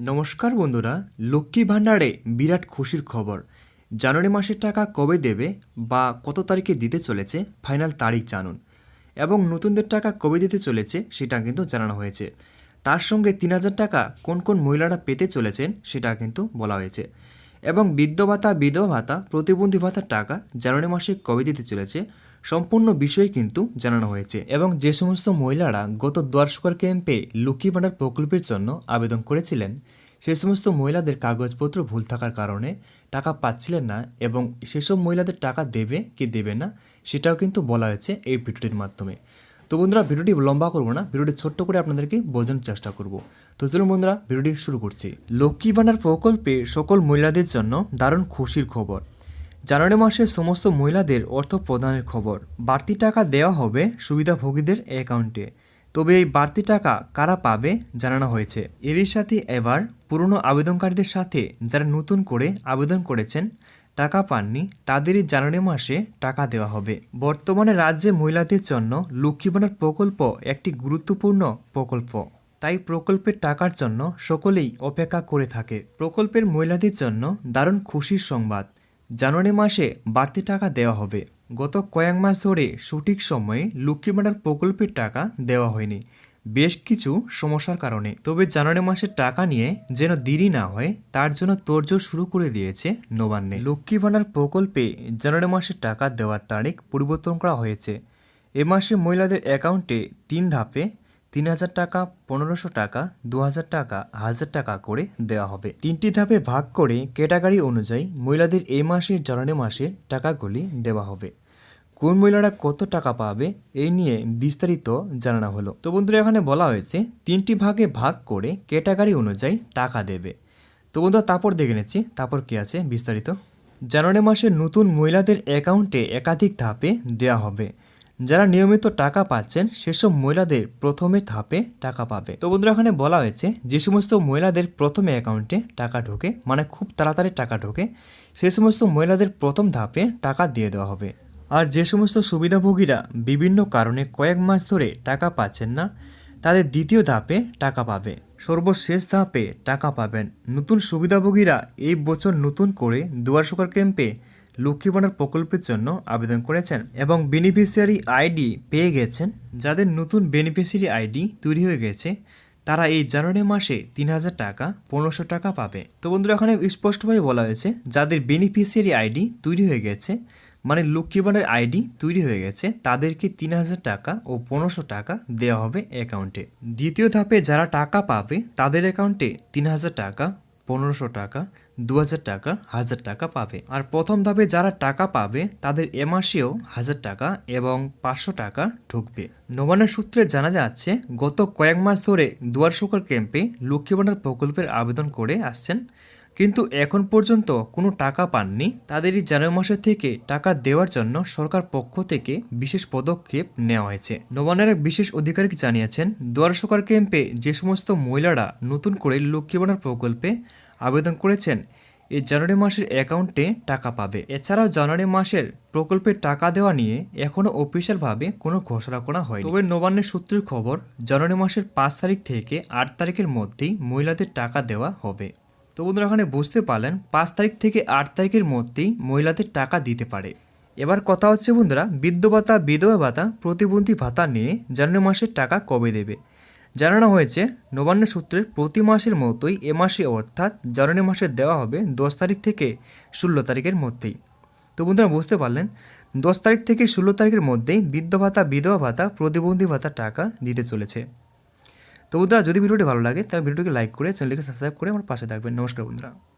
নমস্কার বন্ধুরা, লক্ষ্মী ভাণ্ডারে বিরাট খুশির খবর। জানুয়ারি মাসের টাকা কবে দেবে বা কত তারিখে দিতে চলেছে ফাইনাল তারিখ জানুন। এবং নতুনদের টাকা কবে দিতে চলেছে সেটা কিন্তু জানানো হয়েছে। তার সঙ্গে তিন হাজার টাকা কোন কোন মহিলারা পেতে চলেছেন সেটা কিন্তু বলা হয়েছে। এবং বৃদ্ধ ভাতা, বিধবা ভাতা, প্রতিবন্ধী ভাতার টাকা জানুয়ারি মাসে কবে দিতে চলেছে সম্পূর্ণ বিষয় কিন্তু জানানো হয়েছে এবং যে সমস্ত মহিলারা গত দুয়ারশোকার ক্যাম্পে লক্ষ্মী ভাণ্ডার প্রকল্পের জন্য আবেদন করেছিলেন, সে সমস্ত মহিলাদের কাগজপত্র ভুল থাকার কারণে টাকা পাচ্ছিলেন না এবং সেসব মহিলাদের টাকা দেবে কি দেবে না সেটাও কিন্তু বলা হয়েছে এই ভিডিওটির মাধ্যমে। তো বন্ধুরা, ভিডিওটি লম্বা করব না, ভিডিওটি ছোট্ট করে আপনাদেরকে বোঝানোর চেষ্টা করব। তো চলুন বন্ধুরা, ভিডিওটি শুরু করছি। লক্ষ্মী ভাণ্ডার প্রকল্পে সকল মহিলাদের জন্য দারুণ খুশির খবর। জানুয়ারি মাসে সমস্ত মহিলাদের অর্থ প্রদানের খবর। বাড়তি টাকা দেওয়া হবে সুবিধাভোগীদের অ্যাকাউন্টে। তবে এই বাড়তি টাকা কারা পাবে জানানো হয়েছে। এরই সাথে এবার পুরনো আবেদনকারীদের সাথে যারা নতুন করে আবেদন করেছেন, টাকা পাননি, তাদেরই জানুয়ারি মাসে টাকা দেওয়া হবে। বর্তমানে রাজ্যে মহিলাদের জন্য লক্ষ্মী ভাণ্ডার প্রকল্প একটি গুরুত্বপূর্ণ প্রকল্প। তাই প্রকল্পের টাকার জন্য সকলেই অপেক্ষা করে থাকে। প্রকল্পের মহিলাদের জন্য দারুণ খুশির সংবাদ। জানুয়ারি মাসে বাড়তি টাকা দেওয়া হবে। গত কয়েক মাস ধরে সঠিক সময়ে লক্ষ্মী ভাণ্ডার প্রকল্পের টাকা দেওয়া হয়নি। বেশ কিছু সমস্যার কারণে। তবে জানুয়ারি মাসের টাকা নিয়ে যেন দেরি না হয়, তার জন্য তোড়জোড় শুরু করে দিয়েছে নবান্নে। লক্ষ্মী ভাণ্ডার প্রকল্পে জানুয়ারি মাসের টাকা দেওয়ার তারিখ পরিবর্তন করা হয়েছে। এ মাসে মহিলাদের অ্যাকাউন্টে তিন ধাপে তিন হাজার টাকা, পনেরোশো টাকা দু হাজার টাকা হাজার টাকা করে দেওয়া হবে। তিনটি ধাপে ভাগ করে ক্যাটাগরি অনুযায়ী মহিলাদের এই মাসের জানুয়ারি মাসের টাকাগুলি দেওয়া হবে। কোন মহিলারা কত টাকা পাবে, এই নিয়ে বিস্তারিত জানানো হলো। তো বন্ধুরা, এখানে বলা হয়েছে, তিনটি ভাগে ভাগ করে ক্যাটাগরি অনুযায়ী টাকা দেবে। তো বন্ধুরা, তারপর দেখে নিচ্ছি, তারপর কী আছে বিস্তারিত। জানুয়ারি মাসে নতুন মহিলাদের অ্যাকাউন্টে একাধিক ধাপে দেওয়া হবে। যারা নিয়মিত টাকা পাচ্ছেন, সেসব মহিলাদের প্রথমে ধাপে টাকা পাবে। তো বন্ধুরা, এখানে বলা হয়েছে, যে সমস্ত মহিলাদের প্রথমে অ্যাকাউন্টে টাকা ঢোকে মানে খুব তাড়াতাড়ি টাকা ঢোকে সেই সমস্ত মহিলাদের প্রথম ধাপে টাকা দিয়ে দেওয়া হবে। আর যে সমস্ত সুবিধাভোগীরা বিভিন্ন কারণে কয়েক মাস ধরে টাকা পাচ্ছেন না, তাদের দ্বিতীয় ধাপে টাকা পাবে। সর্বশেষ ধাপে টাকা পাবেন। নতুন সুবিধাভোগীরা এই বছর নতুন করে দুয়ার সরকার ক্যাম্পে লক্ষ্মী ভাণ্ডার প্রকল্পের জন্য আবেদন করেছেন এবং বেনিফিশিয়ারি আইডি পেয়ে গেছেন। যাদের নতুন বেনিফিশিয়ারি আইডি তৈরি হয়ে গেছে, তারা এই জানুয়ারি মাসে তিন হাজার টাকা, পনেরোশো টাকা পাবে। তো বন্ধুরা, এখানে স্পষ্টভাবে বলা হয়েছে, যাদের বেনিফিশিয়ারি আইডি তৈরি হয়ে গেছে মানে লক্ষ্মী ভাণ্ডার আইডি তৈরি হয়ে গেছে, তাদেরকে তিন হাজার টাকা ও পনেরোশো টাকা দেওয়া হবে অ্যাকাউন্টে দ্বিতীয় ধাপে যারা টাকা পাবে, তাদের অ্যাকাউন্টে তিন হাজার টাকা, পনেরোশো টাকা দু হাজার টাকা হাজার টাকা পাবে। আর প্রথম ধাপে যারা টাকা পাবে, তাদের এ মাসেও হাজার টাকা এবং পাঁচশো টাকা ঢুকবে। নবান্নের সূত্রে জানা যাচ্ছে, গত কয়েক মাস ধরে দুয়ার শুকর ক্যাম্পে লক্ষ্মী প্রকল্পের আবেদন করে আসছেন। কিন্তু এখন পর্যন্ত কোনো টাকা পাননি। তাদেরই জানুয়ারি মাসের থেকে টাকা দেওয়ার জন্য সরকার পক্ষ থেকে বিশেষ পদক্ষেপ নেওয়া হয়েছে। নবান্নের এক বিশেষ আধিকারিক জানিয়েছেন, দুয়ার সরকার ক্যাম্পে যে সমস্ত মহিলারা নতুন করে লক্ষ্মী প্রকল্পে আবেদন করেছেন। এই জানুয়ারি মাসের অ্যাকাউন্টে টাকা পাবে। এছাড়াও জানুয়ারি মাসের প্রকল্পের টাকা দেওয়া নিয়ে এখনও অফিসিয়ালভাবে কোনো ঘোষণা করা হয় তবে নবান্নের সূত্রের খবর, জানুয়ারি মাসের পাঁচ তারিখ থেকে আট তারিখের মধ্যেই মহিলাদের টাকা দেওয়া হবে। তো বন্ধুরা, এখানে বুঝতে পারলেন, পাঁচ তারিখ থেকে আট তারিখের মধ্যেই মহিলাদের টাকা দিতে পারে। এবার কথা হচ্ছে বন্ধুরা বৃদ্ধ ভাতা বিধবা ভাতা প্রতিবন্ধী ভাতা নিয়ে জানুয়ারি মাসের টাকা কবে দেবে? জানানো হয়েছে, নবান্ন সূত্রে প্রতি মাসের মতোই এ মাসে অর্থাৎ জানুয়ারি মাসে দেওয়া হবে দশ তারিখ থেকে ষোলো তারিখের মধ্যেই। তো বন্ধুরা, বুঝতে পারলেন? দশ তারিখ থেকে ষোলো তারিখের মধ্যেই বৃদ্ধ ভাতা, বিধবা ভাতা, প্রতিবন্ধী ভাতা টাকা দিতে চলেছে। তো বন্ধুরা, যদি ভিডিওটি ভালো লাগে, তাহলে ভিডিওটিকে লাইক করে চ্যানেলটিকে সাবস্ক্রাইব করে আমার পাশে থাকবেন। নমস্কার বন্ধুরা।